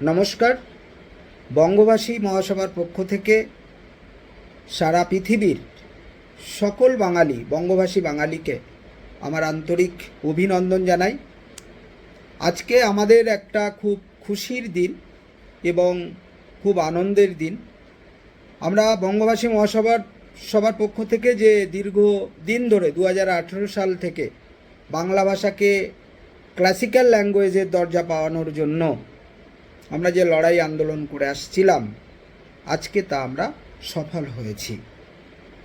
নমস্কার। বঙ্গবাসী মহাসভার পক্ষ থেকে সারা পৃথিবীর সকল বাঙালি বঙ্গভাষী বাঙালিকে আমার আন্তরিক অভিনন্দন জানাই। আজকে আমাদের একটা খুব খুশির দিন এবং খুব আনন্দের দিন। আমরা বঙ্গভাষী মহাসভার সবার পক্ষ থেকে যে দীর্ঘ দিন ধরে দু হাজার আঠেরো সাল থেকে বাংলা ভাষাকে ক্লাসিক্যাল ল্যাঙ্গুয়েজের দরজা পাওয়ানোর জন্য আমরা যে লড়াই আন্দোলন করে আসছিলাম, আজকে তা আমরা সফল হয়েছি।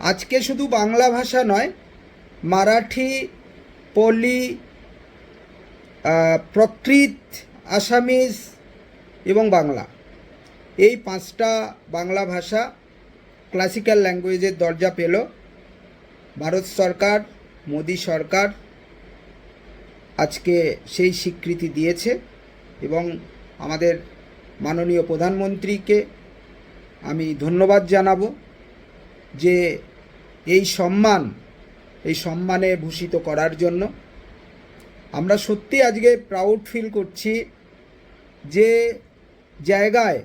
আজকে শুধু বাংলা ভাষা নয়, মারাঠি, পলি প্রকৃত, আসামিজ এবং বাংলা। এই পাঁচটা বাংলা ভাষা ক্লাসিক্যাল ল্যাঙ্গুয়েজের দরজা পেল। ভারত সরকার, মোদী সরকার আজকে সেই স্বীকৃতি দিয়েছে এবং আমাদের মাননীয় প্রধানমন্ত্রীকে আমি ধন্যবাদ জানাব যে এই সম্মান, এই সম্মানে ভূষিত করার জন্য আমরা সত্যি আজকে প্রাউড ফিল করছি যে জায়গায়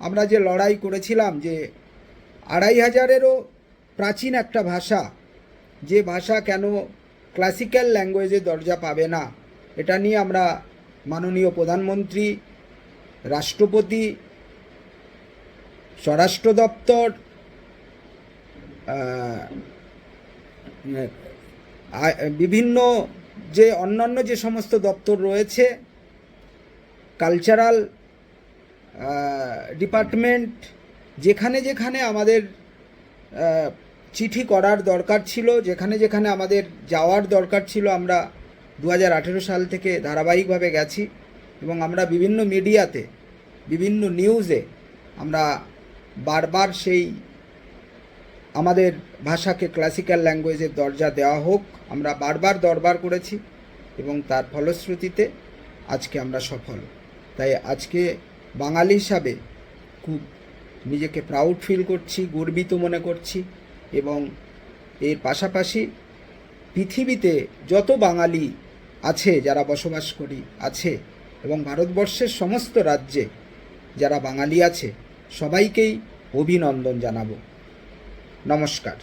আমরা যে লড়াই করেছিলাম যে আড়াই হাজারেরও প্রাচীন একটা ভাষা, যে ভাষা কেন ক্লাসিক্যাল ল্যাঙ্গুয়েজে দরজা পাবে না, এটা নিয়ে আমরা মাননীয় প্রধানমন্ত্রী রাষ্ট্রপতি স্বরাষ্ট্র দপ্তর বিভিন্ন যে অন্যান্য যে সমস্ত দপ্তর রয়েছে কালচারাল ডিপার্টমেন্ট যেখানে যেখানে আমাদের চিঠি করার দরকার ছিল, যেখানে যেখানে আমাদের যাওয়ার দরকার ছিল, আমরা দু হাজার আঠেরো সাল থেকে ধারাবাহিকভাবে গেছি। এবং আমরা বিভিন্ন মিডিয়াতে, বিভিন্ন নিউজে আমরা বারবার সেই আমাদের ভাষাকে ক্লাসিক্যাল ল্যাঙ্গুয়েজের দরজা দেওয়া হোক, আমরা বারবার দরবার করেছি এবং তার ফলশ্রুতিতে আজকে আমরা সফল। তাই আজকে বাঙালি হিসাবে খুব নিজেকে প্রাউড ফিল করছি, গর্বিত মনে করছি এবং এর পাশাপাশি পৃথিবীতে যত বাঙালি আছে, যারা বসবাস করি, আছে এবং ভারতবর্ষের সমস্ত রাজ্যে যারা বাঙালি আছে সবাইকেই অভিনন্দন জানাব। নমস্কার।